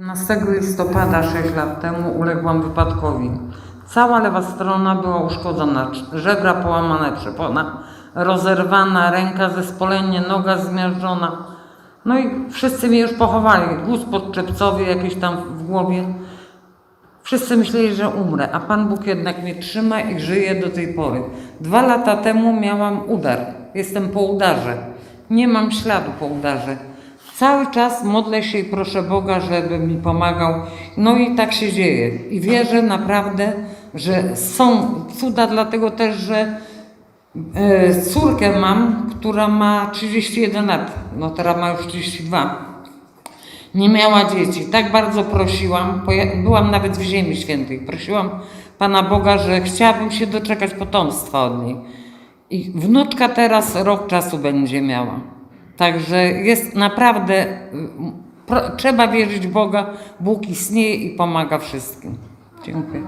15 listopada 6 lat temu uległam wypadkowi. Cała lewa strona była uszkodzona, żebra połamane, przepona rozerwana, ręka zespolenie, noga zmiażdżona. No i wszyscy mnie już pochowali. Guz podczepcowy jakiś tam w głowie. Wszyscy myśleli, że umrę, a Pan Bóg jednak mnie trzyma i żyje do tej pory. Dwa lata temu miałam udar. Jestem po udarze. Nie mam śladu po udarze. Cały czas modlę się i proszę Boga, żeby mi pomagał. No i tak się dzieje. I wierzę naprawdę, że są cuda, dlatego też, że e, córkę mam, która ma 31 lat. No teraz ma już 32 nie miała dzieci. Tak bardzo prosiłam, byłam nawet w Ziemi Świętej, prosiłam Pana Boga, że chciałabym się doczekać potomstwa od niej. I wnuczka teraz rok czasu będzie miała. Także jest naprawdę, y, pro, trzeba wierzyć w Boga, Bóg istnieje i pomaga wszystkim. Dziękuję.